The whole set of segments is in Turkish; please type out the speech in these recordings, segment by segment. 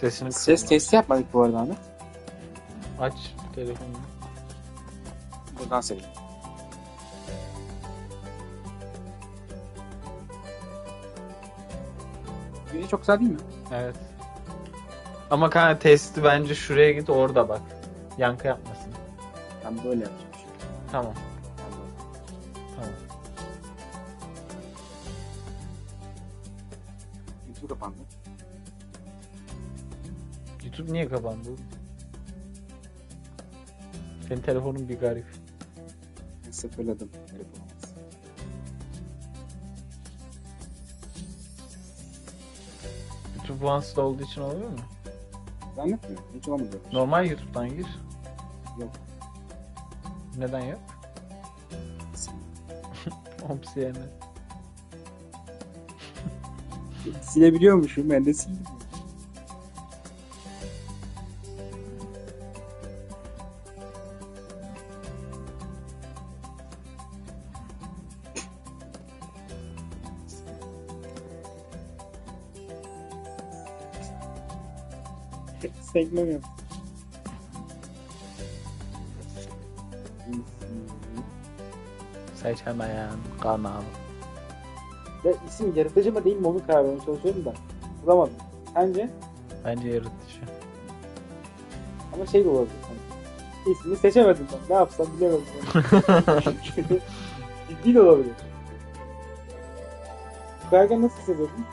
Sesini Ses testi yapmadık bu arada Ahmet. Aç telefonunu. Buradan sevdim. Video çok güzel değil mi? Evet. Ama kanka testi bence şuraya git orada bak. Yankı yapmasın. Ben böyle yapacağım. şimdi. Tamam. YouTube niye kapandı? Senin telefonun bir garip. Ben sıfırladım. Telefonumuz. YouTube OneS'da olduğu için oluyor mu? Zannetmiyorum. Hiç olmadı. Normal YouTube'dan gir. Yok. Neden yok? Ops yani. Silebiliyormuşum. Ben de sildim. Yap. Seçemeyen kanal. Ya isim yaratıcı mı değil mi onu karar vermeye çalışıyorum da. Bulamadım. Sence? Bence yaratıcı. Ama şey de olabilir. Hani, ismini seçemedim ben. Ne yapsam bilemedim. Ciddi de olabilir. Kaygan nasıl hissediyordun?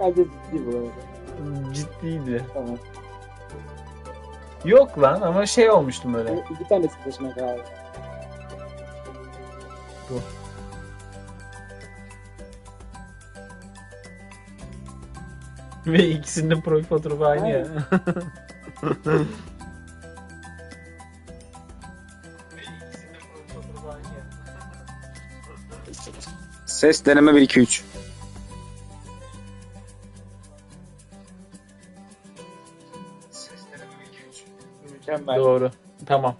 Bence ciddi bu arada. Ciddiydi. Tamam. Yok lan ama şey olmuştum böyle. Yani iki tane karar verdim. Bu. Ve ikisinin de profil fotoğrafı aynı ya. Ses deneme 1 2 3. Mükemmel. Doğru. Tamam.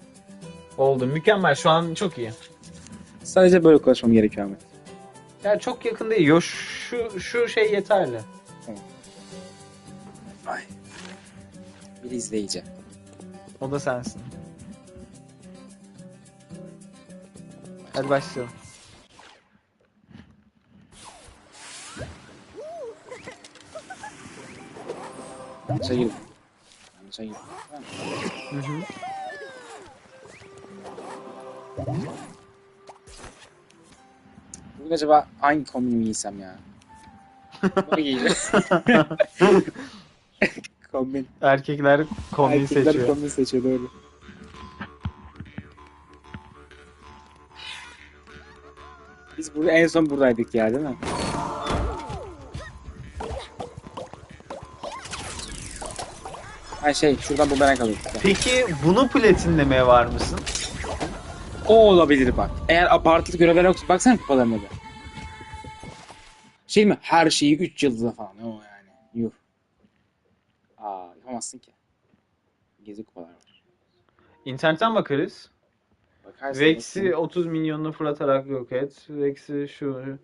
Oldu. Mükemmel. Şu an çok iyi. Sadece böyle konuşmam gerekiyor Ahmet. Ya çok yakın değil. Yo şu şu şey yeterli. Ay. Bir izleyici. O da sensin. Hadi başlayalım. Yanlışa Yanlışa girdim. Hı hı. Bugün acaba hangi kombinimi giysem ya? Bunu giyeceğim. kombin. Erkekler kombin Erkekler seçiyor. kombin seçiyor doğru. Biz burada en son buradaydık ya değil mi? Ha şey şuradan bu merak alıyorduk. ya. Peki bunu platinlemeye var mısın? O olabilir bak. Eğer abartılı görevler yoksa baksana kupalarına da. Şey mi? Her şeyi 3 yıldıza falan. O yani. Yuh. Aa yapamazsın ki. Gezi kupalar var. İnternetten bakarız. Bakarsın. Vex'i 30 milyonunu fırlatarak yok et. Vex'i şu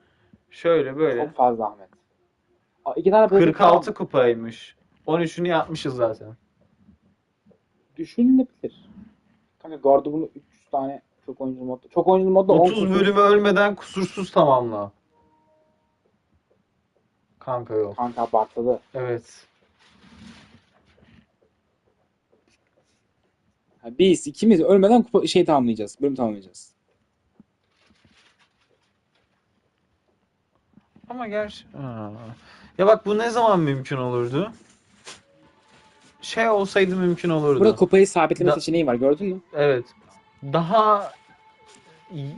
şöyle böyle. Çok fazla Ahmet. Aa, iki tane böyle 46 kupaymış. 13'ünü yapmışız zaten. Düşünülebilir. Kanka Gardı bunu 300 tane çok oyuncu modda. Çok oyuncu modda 10 30 kusur- bölümü ölmeden kusursuz tamamla. Kanka yok. Kanka abartılı. Evet. Ha, biz ikimiz ölmeden kupa, şey tamamlayacağız. Bölüm tamamlayacağız. Ama gerçi... Ya bak bu ne zaman mümkün olurdu? Şey olsaydı mümkün olurdu. Burada kupayı sabitleme Da- seçeneği var gördün mü? Evet. Daha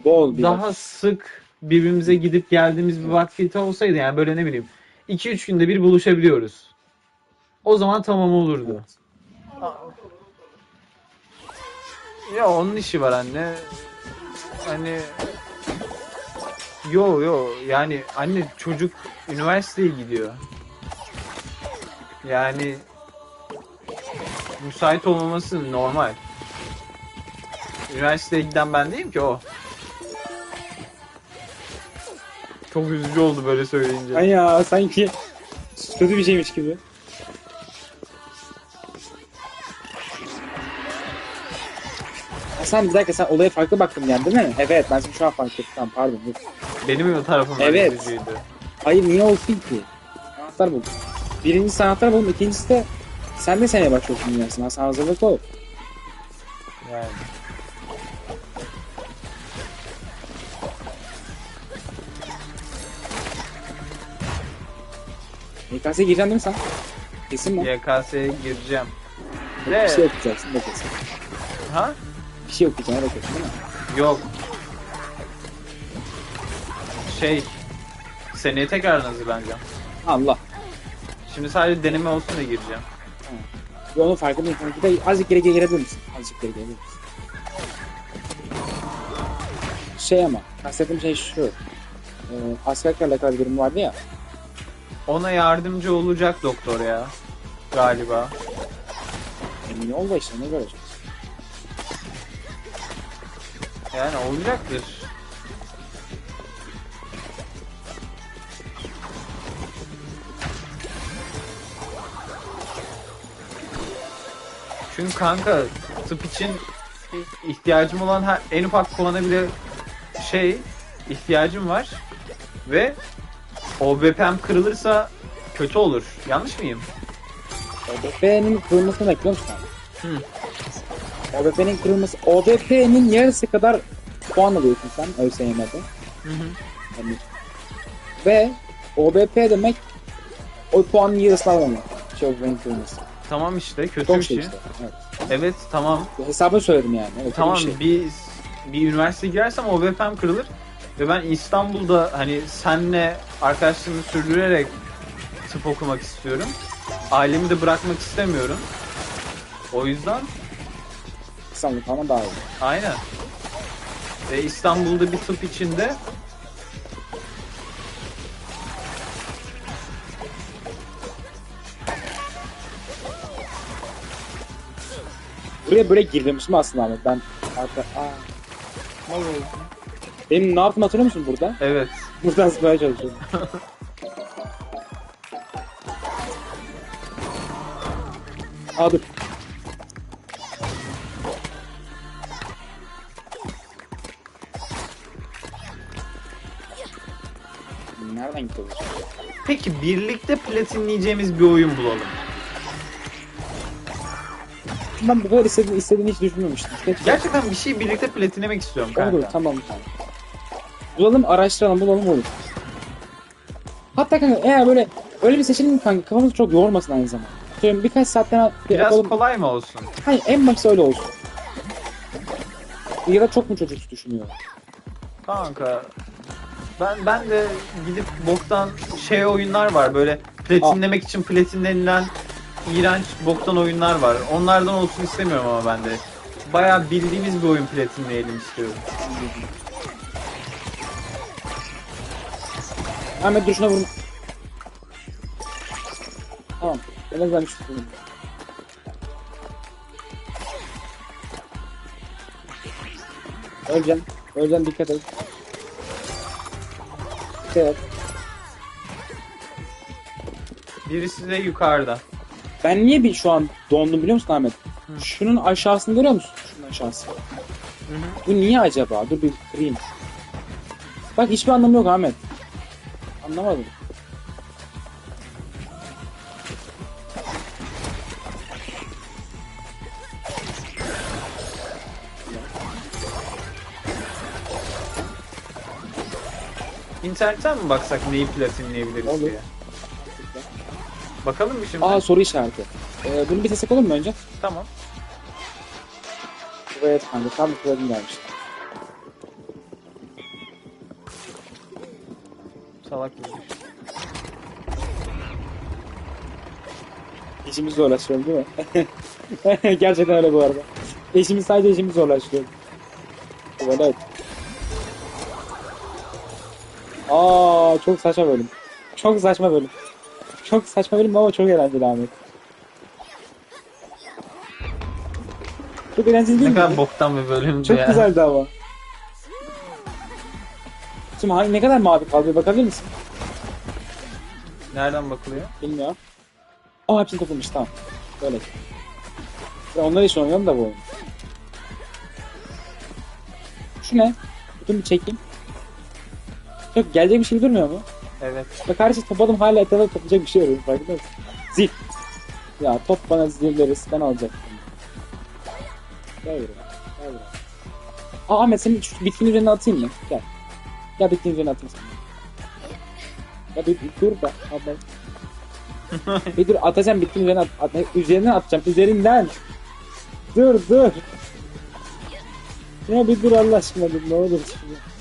Bol bir daha sık birbirimize gidip geldiğimiz bir vakti olsaydı yani böyle ne bileyim 2-3 günde bir buluşabiliyoruz. O zaman tamam olurdu. Ya onun işi var anne. Hani yo yo yani anne çocuk üniversiteye gidiyor. Yani müsait olmaması normal. Üniversiteye giden ben değilim ki o. Çok üzücü oldu böyle söyleyince. Ay ya sanki kötü bir şeymiş gibi. Sen bir dakika sen olaya farklı baktın yani değil mi? Evet ben şimdi şu an fark ettim pardon. Dur. Benim mi tarafım evet. üzücüydü? Hayır niye olsun ki? Sanatlar buldum. Birinci sanatlar buldum ikincisi de sen de seneye başlıyorsun dünyasına. Sen hazırlıklı ol. Yani. YKS'ye gireceksin değil mi sen? Kesin mi? YKS'ye gireceğim. Bir De, şey okuyacaksın da kesin. ha? Bir şey okuyacaksın da kesin değil mi? Yok. Şey, seneye tekrar hazırlanacağım. Allah. Şimdi sadece deneme olsun diye gireceğim. Bir onun farkındayım. Bir de azıcık geri gelebilir misin? Azıcık geri gelebilir misin? Şey ama, kastettiğim şey şu. E, askerlikle alakalı bir durum vardı ya. Ona yardımcı olacak doktor ya. Galiba. Emin ol da işte ne göreceğiz. Yani olacaktır. Çünkü kanka tıp için ihtiyacım olan her, en ufak puana bile şey ihtiyacım var ve OBP'm kırılırsa kötü olur. Yanlış mıyım? OBP'nin kırılmasını bekliyor musun? Hı. OBP'nin kırılması... OBP'nin yarısı kadar puan alıyorsun sen ÖSYM'de. Hı hı. Yani. Ve OBP demek o puanın yarısını almamak. Şey OBP'nin kırılması. Tamam işte kötü Çok bir şey şey. işte. Evet. Evet tamam Hesabı söyledim yani. Evet, Tamam bir şey. bir bir üniversiteye girersem OBP'm kırılır ve ben İstanbul'da hani senle arkadaşlığımı sürdürerek tıp okumak istiyorum. Ailemi de bırakmak istemiyorum. O yüzden İstanbul falan daha iyi. aynen. Ve İstanbul'da bir tıp içinde Buraya böyle girmişim aslında Ahmet. Ben arka... Aa. Benim ne yaptım hatırlıyor musun burada? evet Buradan zıplamaya çalışıyorum. Aa dur. Nereden gitti? Peki birlikte platinleyeceğimiz bir oyun bulalım. Ben bu kadar istediğini, istediğini hiç düşünmemiştim. Gerçekten bir şey birlikte platinlemek istiyorum kanka. Olur tamam tamam. Bulalım araştıralım bulalım olur. Hatta kanka eğer böyle öyle bir seçelim kanka kafamızı çok yormasın aynı zamanda. Atıyorum birkaç saatten bir Biraz yapalım. kolay mı olsun? Hayır en başta öyle olsun. Ya da çok mu çocuk düşünüyor? Kanka ben ben de gidip boktan şey oyunlar var böyle platinlemek için platinlenilen iğrenç boktan oyunlar var. Onlardan olsun istemiyorum ama ben de. Bayağı bildiğimiz bir oyun platinleyelim istiyorum. Ahmet dur şuna vurun. Tamam. En azından bir şey vurun. Öleceksin. Öleceksin dikkat et. Dikkat et. Birisi de yukarıda. Ben niye bir şu an dondum biliyor musun Ahmet? Hı. Şunun aşağısını görüyor musun? Şunun aşağısı. Bu niye acaba? Dur bir kırayım. Bak hiçbir anlamı yok Ahmet. Anlamadım. İnternetten mi baksak neyi platinleyebiliriz Olur. diye. Bakalım bir şimdi. Aa soru işareti. Ee, bunu bir destek olur mu önce? Tamam. Evet kanka tam bir problem gelmiş. Salak bir şey. İşimizi zorlaştırıyor değil mi? Gerçekten öyle bu arada. İşimiz sadece işimizi zorlaştırıyor. Evet. Aa çok saçma bölüm. Çok saçma bölüm. Çok saçma bölüm ama çok eğlenceli Ahmet. Çok eğlenceli değil Ne mi? kadar boktan bir bölümdü Çok ya. güzeldi ama. Şimdi hangi, ne kadar mavi kaldı bir bakabilir misin? Nereden bakılıyor? Bilmiyorum. Aa hepsini toplamış tamam. Böyle. Ya onlar için oynuyorum da bu oyun. Şu ne? Tutun bir çekeyim. Çok gelecek bir şey durmuyor mu? Evet. Bak kardeşim topladım hala etrafta toplayacak bir şey arıyorum farkında mısın? Zil. Ya top bana zil verirse ben alacaktım. Gel buraya. Gel buraya. Aa Ahmet senin şu bitkinin üzerine atayım mı? Gel. Gel bitkinin üzerine atayım sana. Ya bir, bir dur da. Abla. bir dur atacağım bitkinin üzerine at, at, üzerine atacağım. Üzerinden. Dur dur. Ya bir dur Allah aşkına dur ne olur şimdi.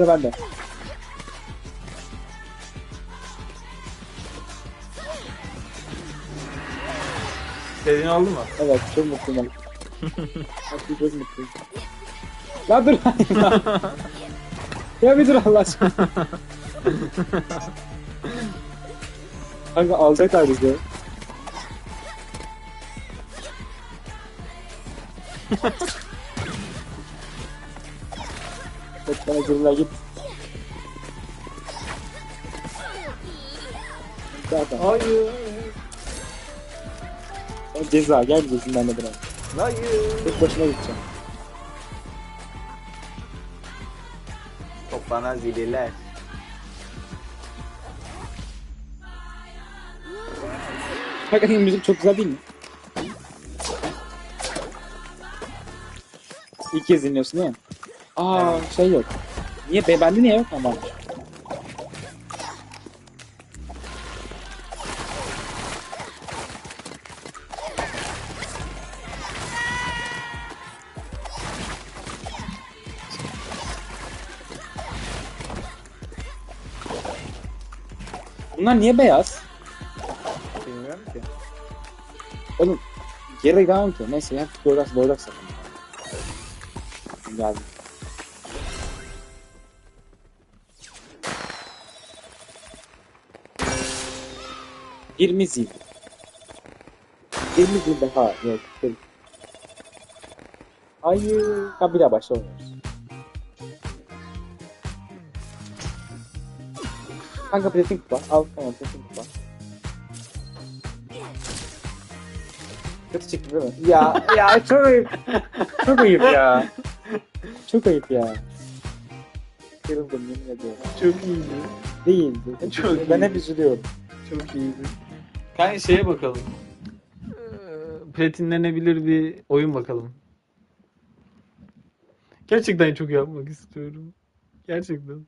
Dur ben de. Dediğin oldu mu? Evet çok mutluyum. Aslında çok mutluyum. La dur lan ya. ya bir dur Allah aşkına. Kanka alacaklar bizi. Bak bana zırhla git. Zaten. Hayır. O ceza gel diyeceksin ben de bırak. Hayır. Tek başına gideceğim. Top bana zililer. Hakikaten müzik çok güzel değil mi? İlk kez dinliyorsun değil mi? Aa şey yok. Niye? Be, bende niye yok ama? Bunlar niye beyaz? Bilmiyorum ki. Oğlum geri devam ki. Neyse ya doyrak doyrak sakın. Geldim. Bir mizil. Bir mizil daha yok. Bir. Hayır. Ha bir daha başla oynuyoruz. Kanka platin kupa. Al tamam platin kupa. Kötü çıktı değil mi? Ya ya çok ayıp. Çok ayıp ya. Çok ayıp ya. Kırıldım yemin ediyorum. Çok iyiydi. Değildi. Çok ben hep üzülüyorum. Çok iyiydi. Kanka şeye bakalım. Ee, Platinlenebilir bir oyun bakalım. Gerçekten çok yapmak istiyorum. Gerçekten.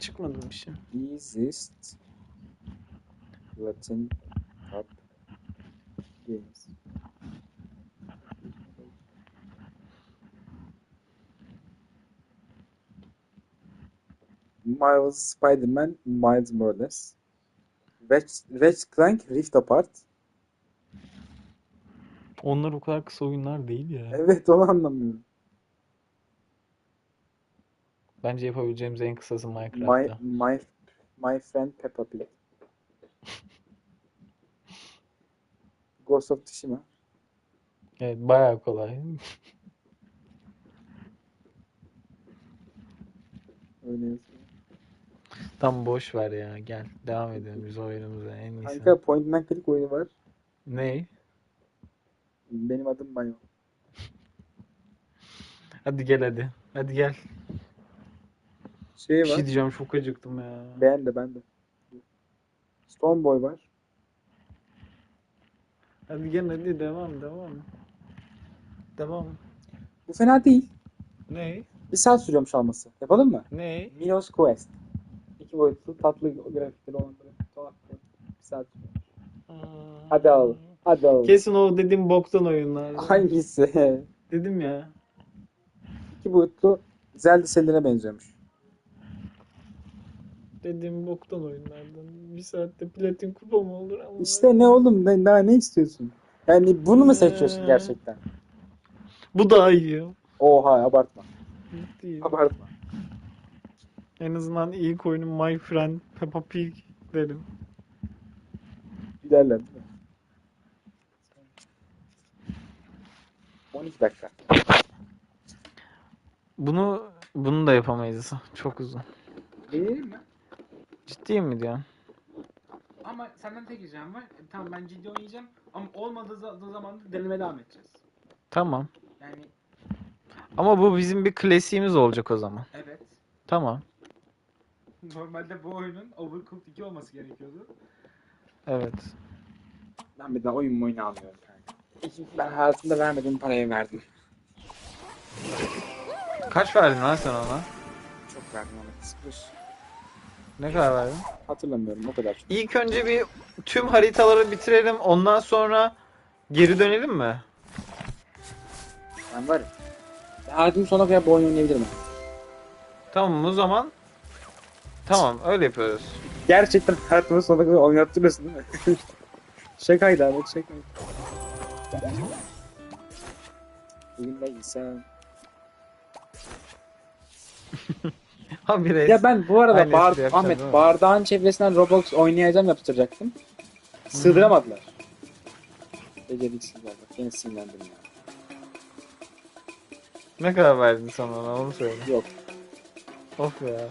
Çıkmadı bir şey. Easiest Latin Games. Marvel's Spider-Man Miles Morales. Ratchet, Clank Rift Apart. Onlar o kadar kısa oyunlar değil ya. Evet onu anlamıyorum. Bence yapabileceğimiz en kısası My, Minecraft'ta. my, my friend Peppa Pig. Ghost of Tsushima. Evet, bayağı kolay. Öyle yazıyor. Tam boş ver ya. Gel. Devam edelim biz oyunumuza en iyisi. Kanka point and click oyunu var. Ne? Benim adım Mayo. Hadi gel hadi. Hadi gel. Şey Bir var. şey diyeceğim çok acıktım ya. Ben de ben de. Stone Boy var. Hadi gel hadi devam devam. Devam. Bu fena değil. Ne? Bir saat sürüyormuş alması. Yapalım mı? Ne? Milos Quest. İki boyutlu tatlı grafikleri olan böyle tuhaf bir bir saat sürüyor. Hadi alalım. Hadi alalım. Kesin o dediğim boktan oyunlar. Hangisi? Dedim ya. İki boyutlu Zelda serilerine benziyormuş. Dediğim boktan oyunlardan. Bir saatte platin kupa mı olur ama. İşte ne oğlum ne, daha ne istiyorsun? Yani bunu mu seçiyorsun Ee. gerçekten? Bu daha iyi. Oha abartma. Değil. Abartma. En azından ilk oyunum My Friend Peppa Pig derim. Giderler değil mi? 12 dakika. Bunu bunu da yapamayız. Çok uzun. Deneyelim mi? Ciddi mi diyorsun? Ama senden tek ricam var. Tamam ben ciddi oynayacağım. Ama olmadığı za- zaman da deneme devam edeceğiz. Tamam. Yani Ama bu bizim bir klasiğimiz olacak o zaman. evet. Tamam. Normalde bu oyunun Overcooked 2 olması gerekiyordu. Evet. Ben bir daha oyun mu oyunu almıyorum kanka. Ben hayatımda vermediğim parayı verdim. Kaç verdin lan sen ona? Çok verdim ama sıfır. Ne kadar verdin? Hatırlamıyorum o kadar. İlk önce bir tüm haritaları bitirelim. Ondan sonra geri dönelim mi? Ben varım. Hayatımın sonuna kadar bu oyunu oynayabilirim. Tamam o zaman. Tamam öyle yapıyoruz. Gerçekten hayatımın sonuna kadar oynattırıyorsun değil mi? Şakaydı abi şakaydı. Bugün de insan. Ya ben bu arada Aynı bar, espri yapacağız, Ahmet değil mi? bardağın çevresinden Roblox oynayacağım yaptıracaktım. Sığdıramadılar. Beceriksizler bak beni sinirlendim ya. Ne kadar verdin sen ona onu söyle. Yok. Of ya.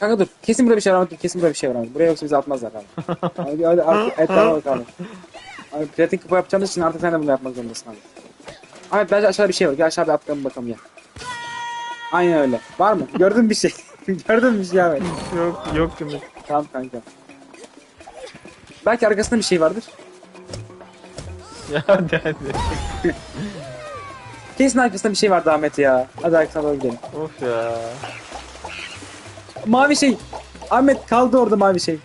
Kanka dur kesin burada bir şey var Ahmet dur kesin burada bir şey var Ahmet. Buraya yoksa bizi atmazlar abi. hadi hadi artık etrafa bak abi. Abi platin kupa yapacağımız için artık sen de bunu yapmak zorundasın abi. Ahmet bence aşağıda bir şey var. Gel aşağı bir atlayalım bakalım ya. Aynen öyle. Var mı? Gördün bir şey? Gördün mü bir şey Ahmet? Yok yok gibi. Tamam kanka. Belki arkasında bir şey vardır. Ya hadi hadi. Kesin arkasında bir şey vardı Ahmet ya. Hadi arkasına doğru gidelim. Of ya. Mavi şey. Ahmet kaldı orada mavi şey.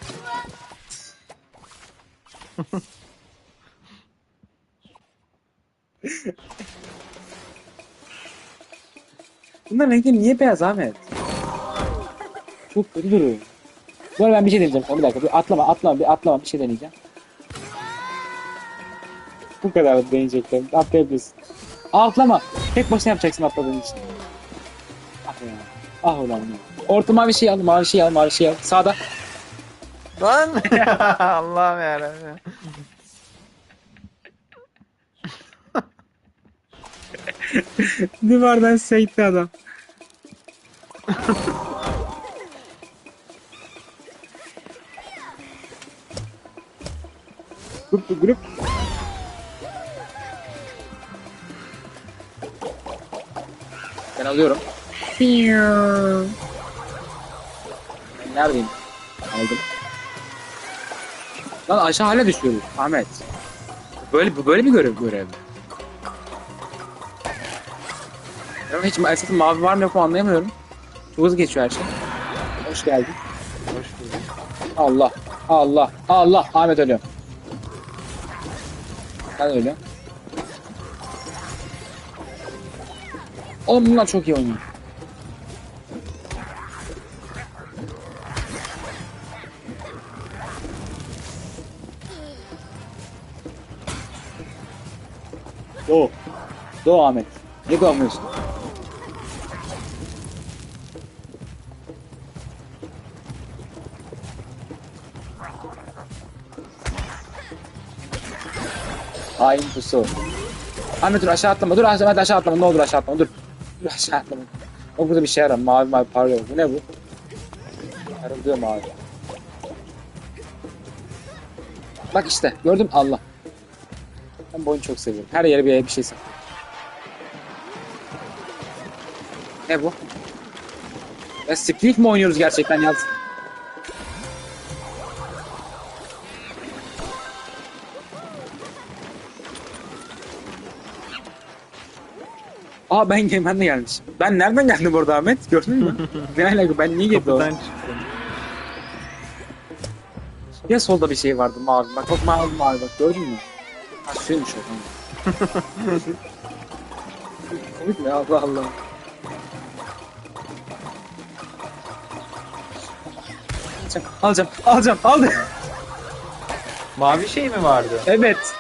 Bunların renkleri niye beyaz Ahmet? Çok kötü duruyor. Bu arada ben bir şey deneyeceğim. Bir dakika. Bir atlama atlama bir atlama bir şey deneyeceğim. Bu kadar da deneyeceklerim. Atlayabilirsin. Atlama. Tek başına yapacaksın atladığın için. Ah ya. Ah ulan. Orta mavi şey al, mavi şey al, mavi şey al. Sağda. Lan. Allah'ım yarabbim. Duvardan sekti adam. grup grup. Ben alıyorum. Ben neredeyim? Aldım. Lan aşağı hala düşüyoruz. Ahmet. Böyle böyle bir görev görev. Ya hiç esasında mavi var mı yok mu anlayamıyorum. Çok hızlı geçiyor her şey. Hoş geldin. Hoş bulduk. Allah. Allah. Allah. Ahmet ölüyor. Ben ölüyorum. Oğlum bunlar çok iyi oynuyor. Doğu. Doğu Ahmet. Ne doğmuyorsun? Hain pusu. Ahmet dur aşağı atlama. Dur Ahmet aşağı atlama. Ne olur aşağı atlama. Dur. Dur aşağı atlama. O burada bir şey var. Mavi mavi parlıyor. Bu ne bu? Parıldıyor mavi. Bak işte. Gördün mü? Allah. Ben bu oyunu çok seviyorum. Her yere bir, bir şey saklı. Ne bu? Ya Split mi oynuyoruz gerçekten yaz? Aa ben, ben de gelmişim. Ben nereden geldim burada Ahmet? Gördün mü? ne alaka ben niye geldim? Kapıdan çıktım. Ya solda bir şey vardı mavi. Bak bak mavi mavi bak gördün mü? Ha suymuş o. Komik mi Allah Allah. Alacağım, alacağım, alacağım, aldım. Mavi şey mi vardı? evet.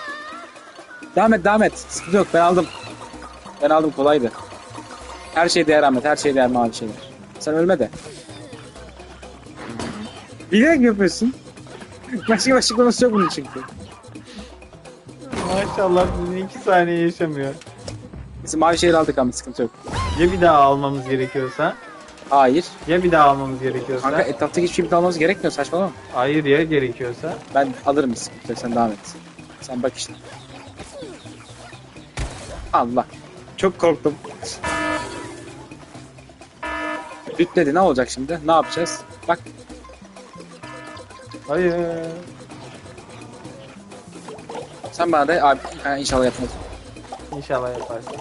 Devam et, devam et. Sıkıntı yok, ben aldım. Ben aldım, kolaydı. Her şey değer Ahmet, her şey değer mavi şeyler. Sen ölme de. Bilerek yapıyorsun? Başka başka konusu yok bunun çünkü. Maşallah bizim iki saniye yaşamıyor. Biz mavi şehir aldık ama sıkıntı yok. Ya bir daha almamız gerekiyorsa? Hayır. Ya bir daha almamız gerekiyorsa? Kanka etraftaki hiçbir şey almamız gerekmiyor saçmalama. Hayır ya gerekiyorsa? Ben alırım bir sıkıntı yok sen devam et. Sen bak işte. Allah. Çok korktum. Dütledi ne olacak şimdi? Ne yapacağız? Bak Hayır. sen bana de abi ha, inşallah yapmaz. İnşallah yaparsın.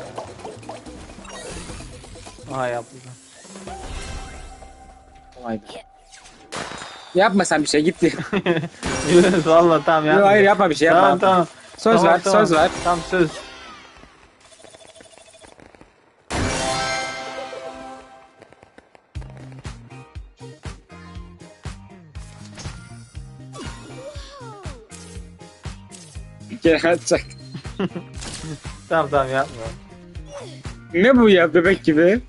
Aha yaptı. Vay be. Yapma sen bir şey gitti. Yunus valla tamam Yok, yapma. hayır yapma bir şey yapma. Tamam tamam. Söz Tamam, ver, tamam. söz ver. Tamam söz. Gerçek. Tamam tamam yapma. Ne bu ya bebek gibi?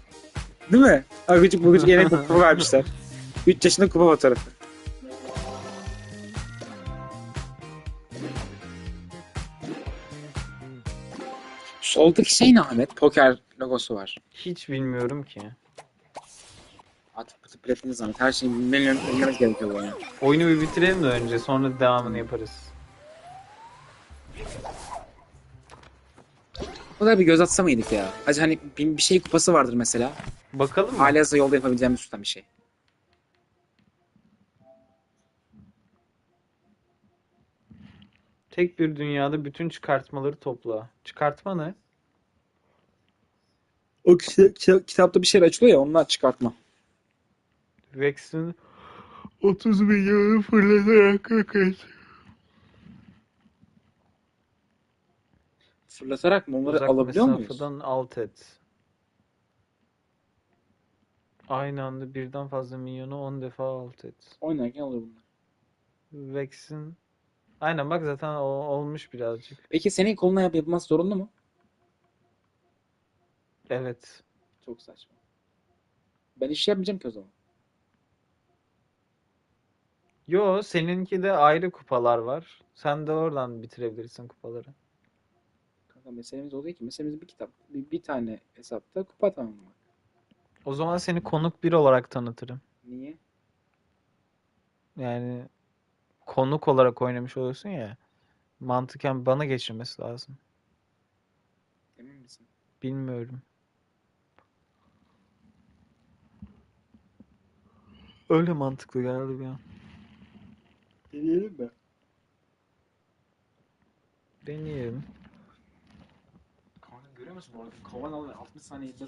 Değil mi? Agıcık bugücük yeni bir kupa vermişler. 3 yaşında kupa fotoğrafı. Soldaki şey ne Ahmet? Poker logosu var. Hiç bilmiyorum ki. Artık pıtı platini zahmet. Her şeyi bilmemiz gerekiyor bu oyuna. Oyunu bir bitirelim de önce sonra devamını yaparız. Bu da bir göz atsa mıydık ya? Hacı hani bir, bir şey kupası vardır mesela. Bakalım mı? Hali hazırda yolda yapabileceğimiz üstten bir şey. Tek bir dünyada bütün çıkartmaları topla. Çıkartma ne? O kitapta bir şey açılıyor ya ondan çıkartma. Vex'in 30 milyonu fırlatarak yok Fırlatarak mı onları Uzak alabiliyor muyuz? mesafeden alt et. Aynı anda birden fazla milyonu 10 defa alt et. Oynarken alıyor bunlar. Vex'in Aynen bak zaten o, olmuş birazcık. Peki senin koluna yap yapılması zorunlu mu? Evet. Çok saçma. Ben iş yapmayacağım ki o zaman. Yo seninki de ayrı kupalar var. Sen de oradan bitirebilirsin kupaları. Kanka meselemiz o değil ki. Meselemiz bir kitap. Bir, bir tane hesapta kupa tamamlamak. O zaman seni konuk bir olarak tanıtırım. Niye? Yani konuk olarak oynamış oluyorsun ya. Mantıken bana geçirmesi lazım. Emin misin? Bilmiyorum. Öyle mantıklı geldi bir an. Deneyelim mi? Deneyelim. Görüyor musun? Orada kovan alıyor 60 saniyede